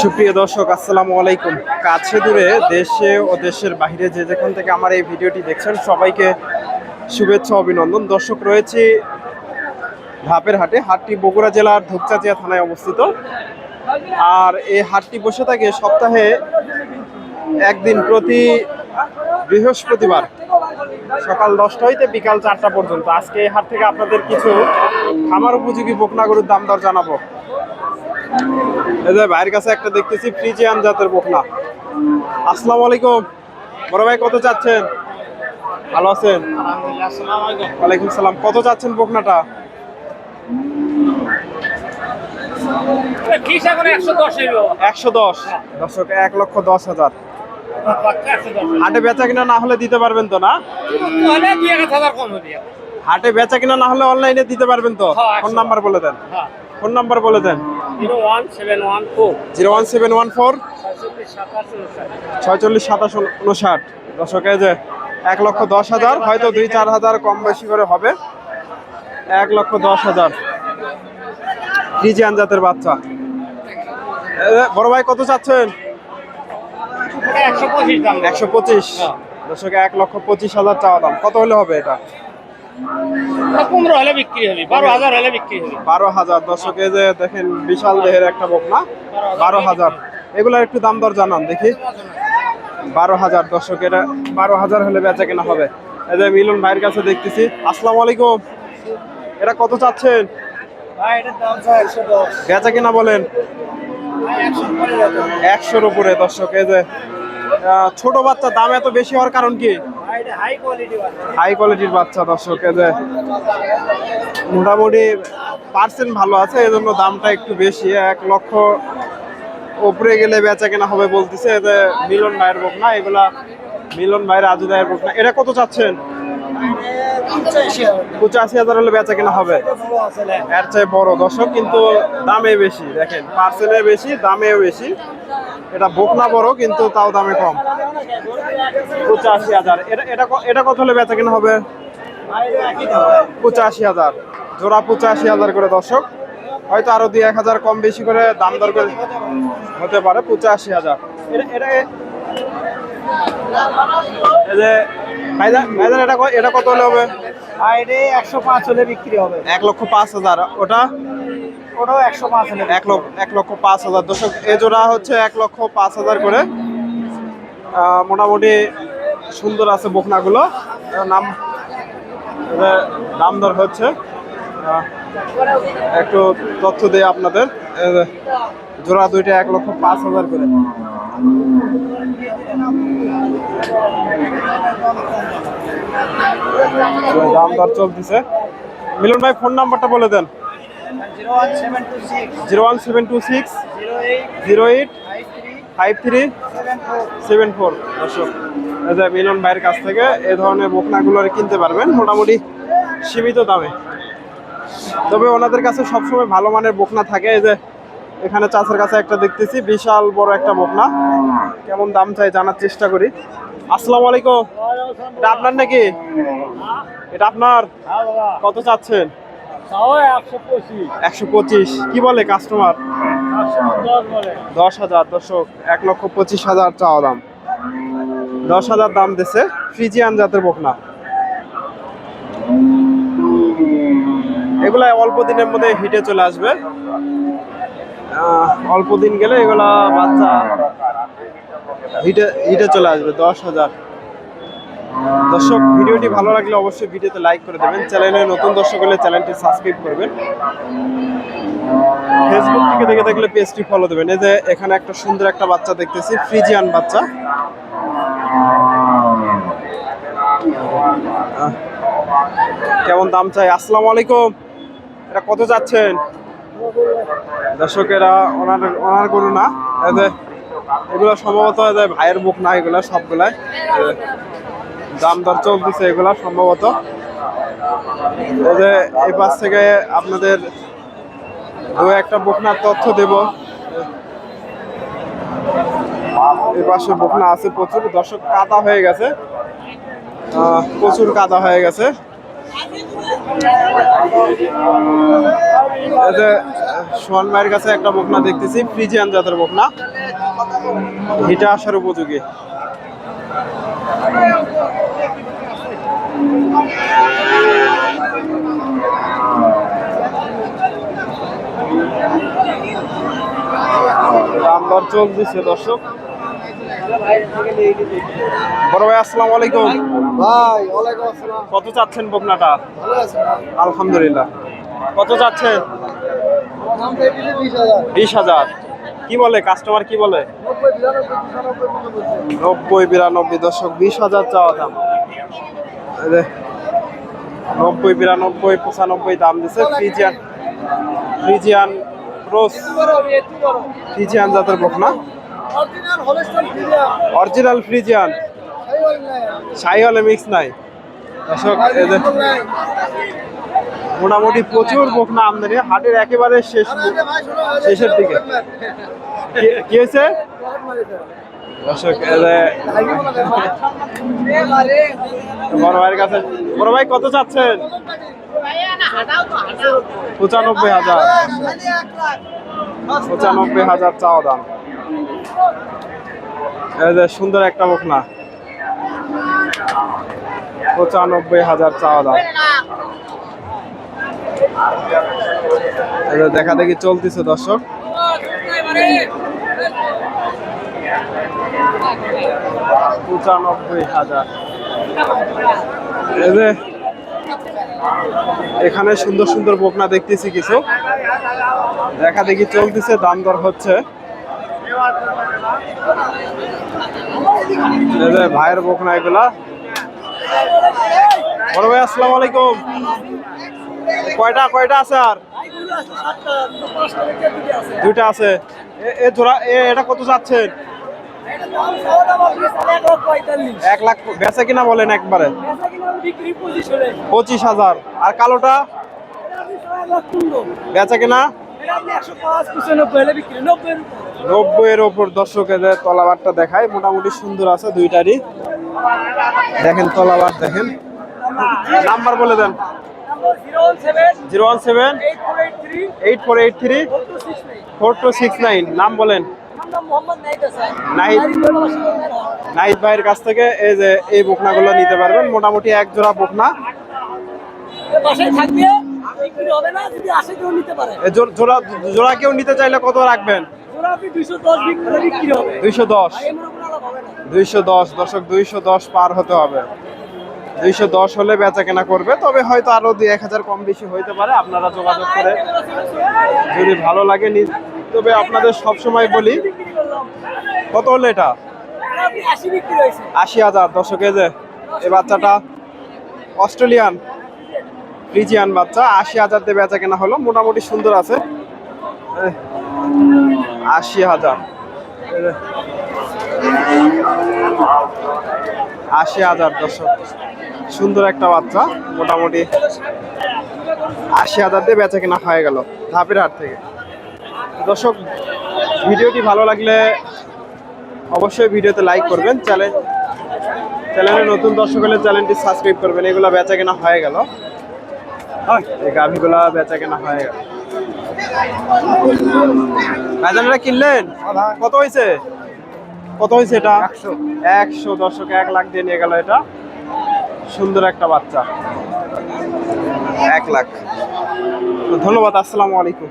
সুপ্রিয় দর্শক, আসসালামু আলাইকুম। কাছে দূরে দেশে ও দেশের বাইরে যে যেখান থেকে আমার এই ভিডিওটি দেখছেন, সবাইকে শুভেচ্ছা, অভিনন্দন। দর্শক, রয়েছে ধাপের হাটে, হাটটি বগুড়া জেলার ধূপচাচিয়া থানায় অবস্থিত। আর এই হাটটি বসে থাকে সপ্তাহে একদিন প্রতি বৃহস্পতিবার সকাল দশটা হইতে বিকাল চারটা পর্যন্ত। আজকে এই হাট থেকে আপনাদের কিছু খামার উপযোগী বকনা গরুর দাম দর জানাব। এই যে ভাইয়ের কাছে একটা দেখতেছি ফ্রিজিয়ান জাতের বকনা। আসসালামু আলাইকুম। বড় ভাই কত চাচ্ছেন? ভালো আছেন? ওয়ালাইকুম সালাম। কত চাচ্ছেন বকনাটা? একশো দশ। দর্শক এক লক্ষ দশ হাজার। হাটে বেচা কিনা না হলে দিতে পারবেন তো না? হাটে বেচা কিনা না হলে অনলাইনে দিতে পারবেন তো? হ্যাঁ, ফোন নাম্বার বলে দেন। ফোন নাম্বার বলে দেন। Zero one seven one four. ছয়চল্লিশ সাতাশ উনষাট। দর্শকে যে এক লক্ষ দশ হাজার হয়তো দুই চার হাজার কম বেশি করে হবে। এক লক্ষ দশ হাজার। ফ্রিজিয়ান জাতের বাচ্চা। বড় ভাই কত চাচ্ছেন? একশো পঁচিশ পঁচিশ। হ্যাঁ। দর্শকে এক লক্ষ পঁচিশ হাজার চাওয়া দাম। কত হলে হবে এটা? পনেরো হলে বিক্রি হবে বারো হাজার হলে বিক্রি হবে। বারো হাজার। দর্শকে যে দেখেন বিশাল দেহের একটা বকনা। বারো হাজার। এগুলার একটু দাম দর জানান দেখি। বারো হাজার। দর্শক এটা বারো হাজার হলে বেচা কেনা হবে। এই যে মিলন ভাইয়ের কাছে দেখতেছি। আসসালামু আলাইকুম। এটা কত চাচ্ছেন? বেচা কিনা বলেন। একশোর উপরে। দর্শক এই যে ছোট বাচ্চা দাম এত বেশি হওয়ার কারণ কি? হাই কোয়ালিটির বাচ্চা। দর্শক যে মোটামুটি পার্সেন্ট ভালো আছে এই জন্য দামটা একটু বেশি, এক লক্ষ ওপরে গেলে বেচা কেনা হবে বলতেছে যে মিলন ভাইয়ের বুক না এগুলা মিলন ভাইয়ের আজু ভাইয়ের বুক না এটা কত চাচ্ছেন? পঁচাশি হাজার হলে বেচা কেনা হবে। এর চেয়ে বড়, দর্শক, কিন্তু দামে বেশি, দেখেন পার্সেলে বেশি, দামেও বেশি। এটা বকনা বড়, কিন্তু তাও দামে কম। পঁচাশি হাজার। এটা এটা এটা কত হলে বেচা কেনা হবে? পঁচাশি হাজার। জোড়া পঁচাশি হাজার করে দর্শক। হয়তো আরও দুই এক হাজার কম বেশি করে দাম দর করে হতে পারে পঁচাশি হাজার। এটা এটা এই যে ভাইজান ভাইজান এটা কত হলে হবে? একশো পাঁচ হলে বিক্রি হবে। এক লক্ষ পাঁচ হাজার। ওটা? ওটাও একশো পাঁচ হলে এক লক্ষ এক লক্ষ পাঁচ হাজার। দর্শক এ জোড়া হচ্ছে এক লক্ষ পাঁচ হাজার করে। মোটামুটি সুন্দর আছে বকনাগুলো। নাম দাম দর হচ্ছে একটু তথ্য দেয় আপনাদের। জোড়া দুইটা এক লক্ষ পাঁচ হাজার করে। দাম দর চলতেছে। মিলন ভাই ফোন নাম্বারটা বলে দেন। Zero one seven two six. Zero one seven two six zero eight. Zero eight. Five three seven four দর্শক যে মিলন ভাইয়ের কাছ থেকে এই ধরনের বকনাগুলো কিনতে পারবেন মোটামুটি সীমিত দামে। তবে ওনাদের কাছে সবসময় ভালো মানের বকনা থাকে। এই যে এখানে চাষের কাছে একটা দেখতেছি বিশাল বড় একটা বকনা। কেমন দাম চাই জানার চেষ্টা করি। আসসালামু আলাইকুম। এটা আপনার নাকি? এটা আপনার? কত চাচ্ছেন? একশো পঁচিশ। কি বলে কাস্টমার দশ হাজার, দর্শক, এক লক্ষ পঁচিশ হাজার চাওয়া দাম। দশ হাজার দাম দিছে ফ্রিজিয়ান জাতের বকনা। এগুলা অল্প দিনের মধ্যে হিটে চলে আসবে। অল্প দিন গেলে এগুলা বাচ্চা হিটে হিটে চলে আসবে, দশ হাজার। দর্শক, ভিডিওটি ভালো লাগলে অবশ্যই ভিডিওতে লাইক করে দেবেন। চ্যানেলে নতুন দর্শক হলে চ্যানেলটি সাবস্ক্রাইব করবেন। ফেসবুক থেকে দেখে থাকলে পেজটি ফলো দেবেন। এই যে এখানে একটা সুন্দর একটা বাচ্চা দেখতেছি ফ্রিজিয়ান বাচ্চা। কেমন দাম চাই? আসসালামু আলাইকুম। এটা কত যাচ্ছেন? দর্শকেরা ওনার ওনার গরু না? এই যে এগুলো সম্ভবত ভাইয়ের বুক না এগুলা সবগুলাই। দাম দর চলতেছে এগুলা সম্ভবত। এই পাশ থেকে আপনাদের দু একটা বকনার তথ্য দেব। এই পাশে বকনা আছে প্রচুর। দর্শক কাদা হয়ে গেছে। প্রচুর কাদা হয়ে গেছে। সোহান ভাইয়ের কাছে একটা বকনা দেখতেছি, ফ্রিজিয়ান জাতের বকনা। হিটা আসার উপযোগী। দাম দর চলতেছে দর্শক। বড় ভাই আসসালামু আলাইকুম। ভাই ওয়ালাইকুম আসসালাম। কত চাচ্ছেন বকনাটা? আলহামদুলিল্লাহ। কত চাচ্ছেন? বিশ হাজার। কি বলে? কাস্টমার কি বলে? বিরানব্বই নব্বই বিরানব্বই দশক বিশ হাজার চাওয়া দাম। নব্বই বিরানব্বই পঁচানব্বই দাম দিছে ফ্রিজিয়ান। ফ্রিজিয়ান ক্রস ফ্রিজিয়ান জাতের বকনা অরিজিনাল ফ্রিজিয়ান ছাই হলে মিক্স নাই। দর্শক মোটামুটি প্রচুর বকনা আমদানি হাটের একেবারে শেষ শেষের দিকে। কি- কি হয়েছে? দর্শক বড় ভাইয়ের কাছে বড় ভাই কত চাচ্ছেন? পঁচানব্বই হাজার। পঁচানব্বই হাজার চাওয়া দাম। সুন্দর একটা বকনা। পঁচানব্বই হাজার চাওয়া দাম। দেখা দেখি চলতেছে দর্শক। পঁচানব্বই হাজার। যে এখানে সুন্দর সুন্দর বকনা দেখতেছি কিছু। দেখা দেখি চলতেছে, দাম দর হচ্ছে। ভাইয়ের বকনা এগুলা। বড় ভাই, আসসালামু আলাইকুম। কয়টা কয়টা আছে আর? দুইটা আছে। এ, এটা কত যাচ্ছেন? এক লাখ বেচা কিনা বলেন একবারে? পঁচিশ হাজার। আর কালোটা? বেচা কিনা? নব্বই এর ওপর দর্শকেদের তলাবারটা দেখায় মোটামুটি সুন্দর আছে দুইটারই। দেখেন তলাবার দেখেন। নাম্বার বলে দেন। Zero one seven. Eight four eight three. Four two six nine. নাম বলেন। নাইট ভাইয়ের কাছ থেকে এই যে এই বকনাগুলো নিতে পারবেন। মোটামুটি এক জোড়া বকনা। জোড়া জোড়া কেউ নিতে চাইলে কত রাখবেন? দুইশো দশ দুইশো দশ। না। দুইশো দশ। পার হতে হবে। দুইশো দশ হলে বেচা কেনা করবে। তবে হয়তো আরও দুই এক হাজার কম বেশি হইতে পারে। আপনারা যোগাযোগ করে যদি ভালো লাগে তবে আপনাদের সব সময় বলি, কত হলো এটা? আশি হাজার। দর্শকে যে, এই বাচ্চাটা অস্ট্রেলিয়ান, ফ্রিজিয়ান বাচ্চা। আশি হাজার দিয়ে বেচা কেনা হলো। মোটামুটি সুন্দর আছে। আশি হাজার। আশি হাজার, দর্শক। সুন্দর একটা বাচ্চা, মোটামুটি আশি হাজার দিয়ে বেচা কেনা হয়ে গেল ধাপের হাট থেকে। দর্শক ভিডিওটি ভালো লাগলে অবশ্যই ভিডিওতে লাইক করবেন। চ্যানেল চ্যানেলে নতুন দর্শক হলে চ্যানেলটি সাবস্ক্রাইব করবেন। এগুলো বেচা কেনা হয়ে গেল। এই গাভিগুলা বেচা কেনা হয়ে গেল। ভাইজানেরা কিনলেন? কত হয়েছে কত হয়েছে এটা? একশো। একশো দর্শক এক লাখ দিয়ে নিয়ে গেল এটা। সুন্দর একটা বাচ্চা। এক লাখ। ধন্যবাদ আসসালামু আলাইকুম।